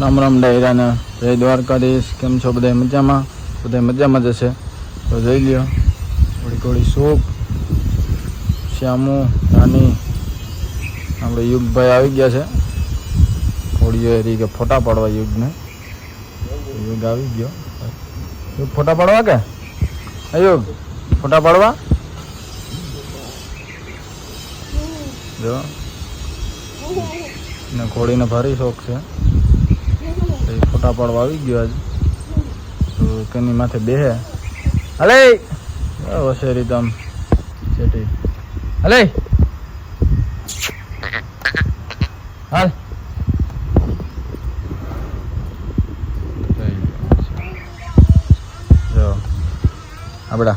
રામ રામ ડાયરાને જય દ્વારકાધીશ. કેમ છો બધા? મજામાં? બધા મજામાં જ હશે. તો જોઈ લ્યો. થોડી થોડી સૂપ, શ્યામુ નાની આપણે યુગભાઈ આવી ગયા છે. થોડી એ કે ફોટા પાડવા યુગને. યુગ આવી ગયો. યુગ ફોટા પાડવા કે? અયુગ યુગ, ફોટા પાડવા? જો. ને ઘોડીને ભારી શોખ છે. ફોટા પાડવા આવી ગયો આજે. તો તેની માથે બેહે. હલે! વસેરી તમ. સેટી હલે! હાલ. આપડા.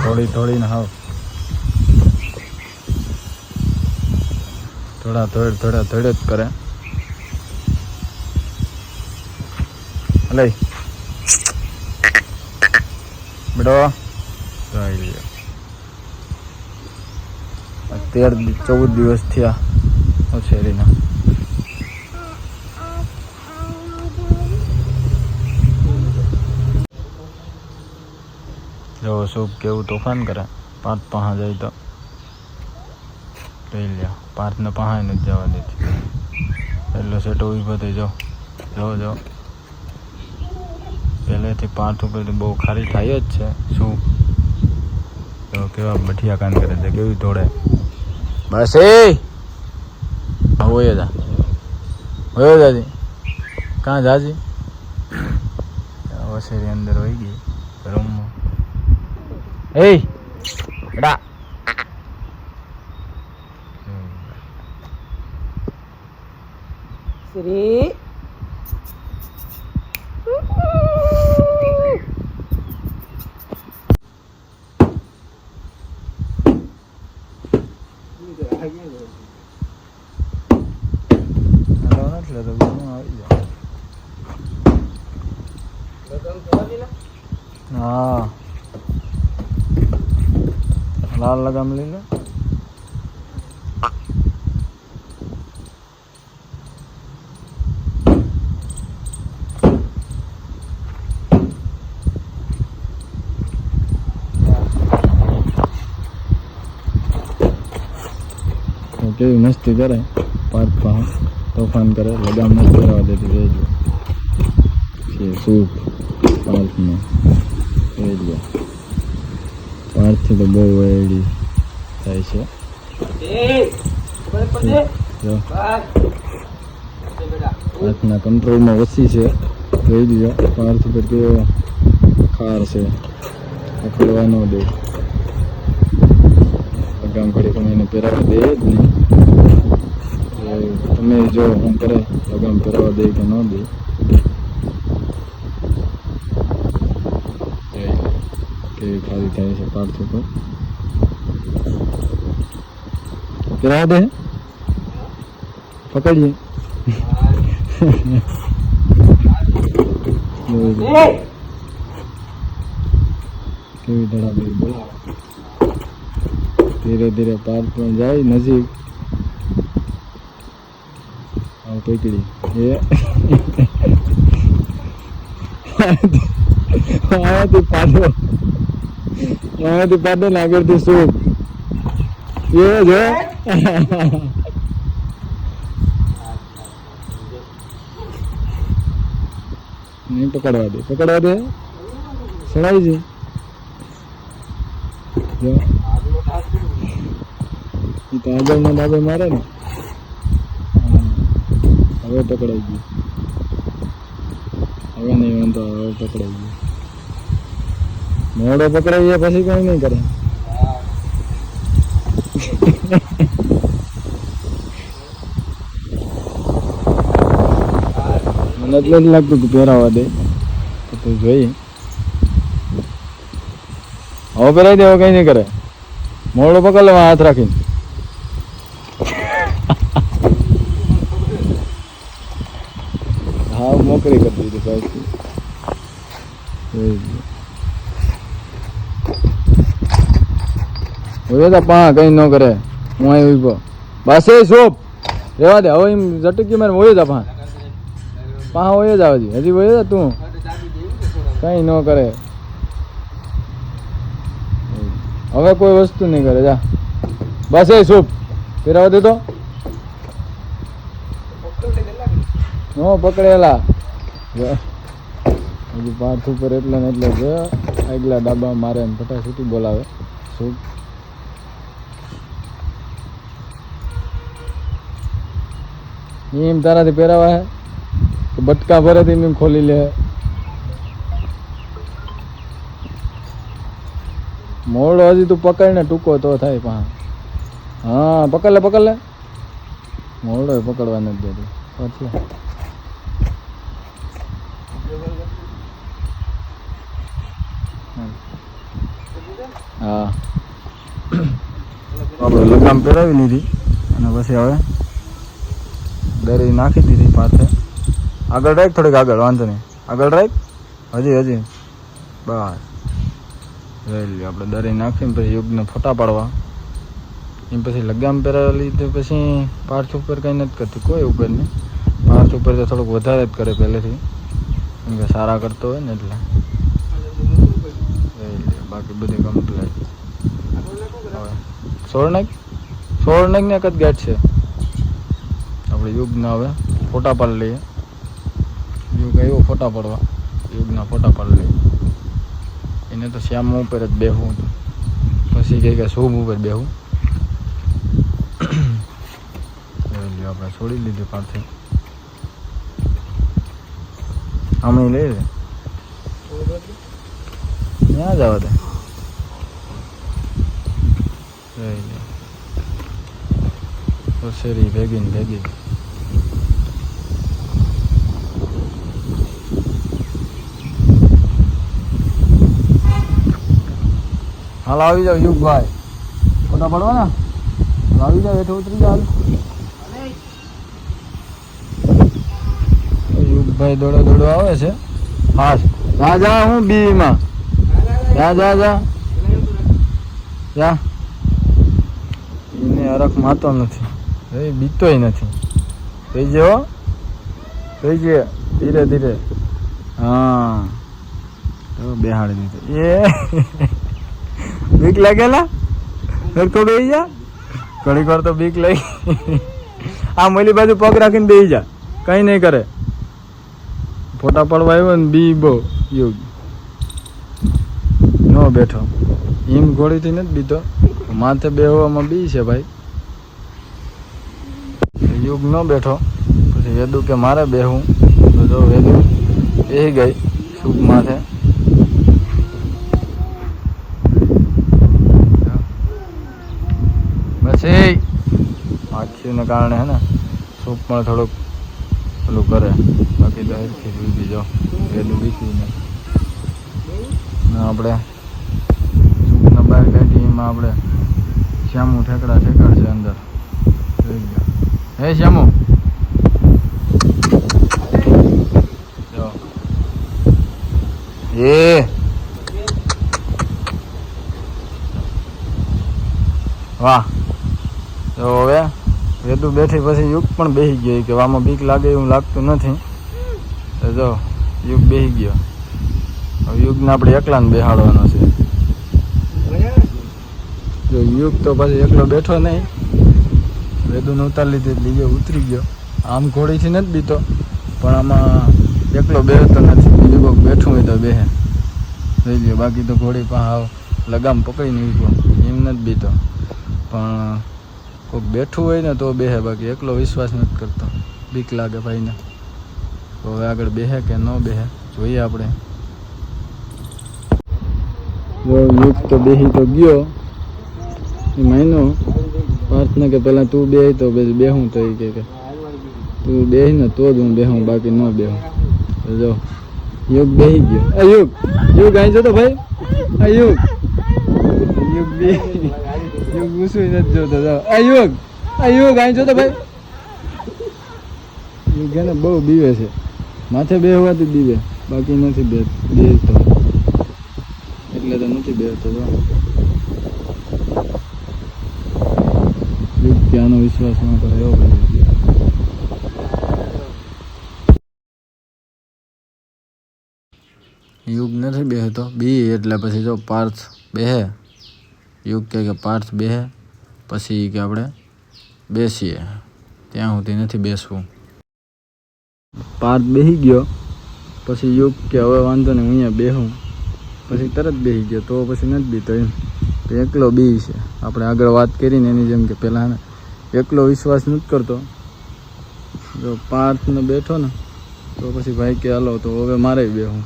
થોડી થોડી ને હાવ. થોડા થોડ થોડા થોડે જ કરે. લઈ બેટો અત્યાર ચૌદ દિવસ થયા ઓછેરીના જો શુભ કેવું તોફાન કરે? પાંચ પહા જાય તો. લઈ લ્યા પાર્થને પહાય નથી જવા દેતી. એટલે સેટો ઊભો થઈ જો. જો જો. પહેલેથી પાર્થ ઉપર બહુ ખારી થાય જ છે. શું? તો કેવા મઠિયા કાન કરે છે, કેવી તોડે બસ એ! હોય જા હોય દાદી કાં જાજી? વસેરી અંદર હોય ગઈ. રૂમમાં એ! બેટા શ્રી હાલો એટલે તો બીજું આવી જાય હા લાલ લગામ લઈ લે કેવી મસ્તી કરે. પાર્ક પાસે તોફાન કરે લગામ નથી કરવા દેતી રહેજો છે સૂપ પાર્કનો રહેજો પાર્કથી તો બહુ વેડી થાય છે. હાથના કંટ્રોલમાં વસી છે. જોઈ લીધો પાર્થ ઉપર કેવો ખાર છે. અખડવા ન દે લગામ ઘડી પણ એને પહેરાવા દે જ નહીં તમે જો હું કરે લગામ પહેરાવા દે કે ન દે. કેવી ખાલી થાય છે પાર્થ ઉપર? પહેરાવા દે. પકડીએ. કેવી ધડાબડી બોલ ધીરે ધીરે પાર્કમાં જાય, નજીક. પકડી. એ. આયાથી પાડો આયાથી પાડો ને આગળથી શું? એ જો. નહીં પકડવા દે. પકડવા દે. સડાઈ છે જો. એ તો આગળના ડાબે મારે ને. હવે પકડાઈ ગયું. હવે નહીં વાંધો, હવે પકડાઈ ગયું. મોડો પકડાઈ જાય પછી કઈ નહીં કરે. મને એટલે જ લાગતું કે પહેરાવા દે. તો જોઈએ હવે પહેરાવી દેવો કઈ નહીં કરે. મોડો પકડ લેવા હાથ રાખીને હા મોકરી કરી દીધી તો પા કઈ ન કરે હું અહીં ઊભો બસ એ સોપ રેવા દે હવે એમ ઝટકી મારે હોય તા પા પા હોય જ આવે હજી હોય તું કઈ ન કરે હવે કોઈ વસ્તુ નહીં કરે, જા. બસ એ સૂપ ફેરવા દે તો. પકડેલા. હજુ પાર્થ ઉપર એટલે ને એટલે જો આગલા ડાબા મારે એમ ફટાફટી બોલાવે. સૂપ એમ તારાથી પહેરાવા હે? બટકા ભરે એમ ખોલી લે. મોડો હજી તું પકડીને ટૂંકો તો થાય પણ. હા, પકડ લે પકડ લે. મોડો પકડવા નથી દેતો. પછી. હા. આપણે લગામ પહેરાવી લીધી અને પછી હવે દરી નાખી દીધી પાસે આગળ રાખ થોડીક આગળ, વાંધો નહીં. આગળ રાખ. હજી હજી. બસ. લ્યો, આપણે દરી નાખીને પછી યુગને ફોટા પાડવા. એમ પછી લગામ પહેરાવેલી તો પછી પાર્થ ઉપર કંઈ નથી કરતી, કોઈ ઉપર નહીં. પાર્થ ઉપર તો થોડુંક વધારે જ કરે પહેલેથી. કેમ કે સારા કરતો હોય ને એટલે. બાકી બધી કમ્પ્લેટ હવે સોળ નાખ ને એક જ ગેટ છે. આપણે યુગના હવે ફોટા પાડી લઈએ. યુગ આવ્યો, ફોટા પાડવા. યુગના ફોટા પાડી લઈએ. એને તો શ્યામ ઉપર જ બેહવું પછી કહે કે શુભ ઉપર બેહું. આપણે છોડી લીધું પાછી અમે લઈ લે. ત્યાં જ આવે તે. જોઈ લે. ભેગી ને ભેગી. હાલ આવી જાવ યુગભાઈ. ફોટા પડવાના? હાલ આવી જાવ હેઠે ઉતરી જાવ યુગભાઈ દોડો દોડો આવે છે. હા રાજા હું બીમાં જા જા જા. જા. એને અરખ માતો નથી. એ બીતોય નથી. થઈ ગયો? થઈ ગયો. ધીરે ધીરે. હા. બેહાડી દીધો. એ. બીક લાગેલા? સરખો બેહી જા. ઘડીક વાર તો બીક લાગી. આ મલી બાજુ પગ રાખીને બેહી જા. કઈ નહીં કરે. ફોટા પડવા આવ્યો ને બી બો યુગ. નો બેઠો. હિમ ઘોડીથી નથી બીતો. માથે બેહવામાં બી છે ભાઈ. યુગ ન બેઠો. પછી વેદુ કે મારે બેહું તો જો વેદુ બેહી ગઈ. સુખ માથે પછી આખીને કારણે હે ને, સૂપ પણ થોડુંક પેલું કરે. બાકી તો હરખી બીજી જો પેલું બીજી ને ને આપણે સૂપના બહાર કાઢી એમાં આપણે શ્યામુ ઠેકડા ઠેકાડ છે અંદર હે શ્યામુ? જો. એ. વાહ. તો હવે વેદુ બેઠી પછી યુગ પણ બેસી ગયો કે આમાં બીક લાગે એવું લાગતું નથી. તો જો, યુગ બેસી ગયો. હવે યુગને આપણે એકલાને બેહાડવાનો છે. જો યુગ તો પછી એકલો બેઠો નહીં. વેદુને ઉતારી લીધી બીજો ઉતરી ગયો. આમ ઘોડીથી નથી બીતો, પણ આમાં એકલો બેહતો નથી. બીજું કોઈક બેઠું હોય તો બેહે. થઈ ગયો બાકી તો ઘોડી પાસે લગામ પકડીને ઊભો. એમ નથી બીતો. પણ કોઈક બેઠું હોય ને તો બેહે બાકી એકલો વિશ્વાસ નથી કરતો. બીક લાગે ભાઈને. તો હવે આગળ બેહે કે ન બેહે જોઈએ આપણે. જો યુગ તો બેહી તો ગયો. એ માયનો પ્રાર્થના કે પહેલાં તું બેહી તો પછી બેહું તો એ કે કે. તું બેહી ને તો જ હું બેહું બાકી ન બેહું. તો જો યુગ બેહી ગયો. આ યુગ યુગ અહીં જતો ભાઈ. આ યુગ. યુગ બે યુગ ગુસ્સું નથી જોતો આ યુગ આ યુગ અહીં જોતો ભાઈ. યુગ એને બહુ બીવે છે. માથે બેહવાથી બીવે. બાકી નથી બે તો એટલે તો નથી બેસતો યુગ ત્યાંનો વિશ્વાસ ન કરે એવો ભાઈ. યુગ નથી બેહતો, બી એટલે પછી જો પાર્થ બેહે. યુગ કહે કે પાર્થ બેહે, પછી કે આપણે બેસીએ. ત્યાં સુધી નથી બેસવું. પાર્થ બેસી ગયો, પછી યુગ કે હવે વાંધો નહીં અહીંયા બેહું. પછી તરત બેસી ગયો, તો પછી નથી બીતો એમ. એકલો બી છે. આપણે આગળ વાત કરીને એની જેમ કે પહેલાં એકલો વિશ્વાસ નથી કરતો. જો પાર્થને બેઠો ને, તો પછી ભાઈ કે, હાલો, તો હવે મારે બેહું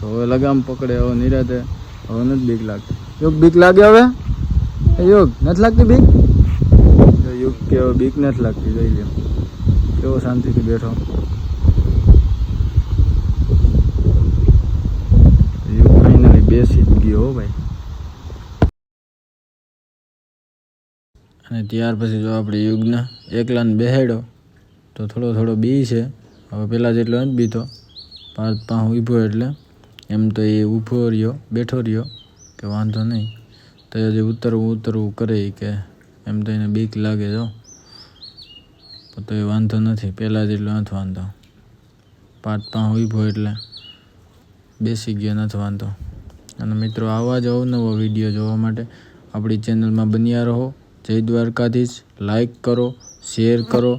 તો હવે લગામ પકડે, હવે નિરાતે હવે નથી બીક લાગતી યોગ બીક લાગે હવે? યોગ નથી લાગતી બીક? યુગ કે હવે બીક નથી લાગતી જોઈ લે કેવો શાંતિથી બેઠો. યોગ ફાઇનલી બેસી જ ગયો હો ભાઈ. અને ત્યાર પછી જો આપણે યુગને એકલાને બેહાડ્યો તો થોડો થોડો બી છે. હવે પહેલાં જેટલો નથી બીતો. પાંચ પાંચ ઊભો એટલે એમ તો એ ઊભો રહ્યો, બેઠો રહ્યો, કે વાંધો નહીં. તો હજી ઉતરવું ઉતરવું કરે કે, એમ તો એને બીક લાગે, જો. તો એ વાંધો નથી, પહેલાં જેટલો નથી વાંધો. પાંચ પાંચ ઊભો એટલે બેસી ગયો, નથી વાંધો. અને મિત્રો, આવા જ અવનવો વીડિયો જોવા માટે આપણી ચેનલમાં બન્યા રહો. જય દ્વારકાધીશ. લાઈક કરો, શેર કરો.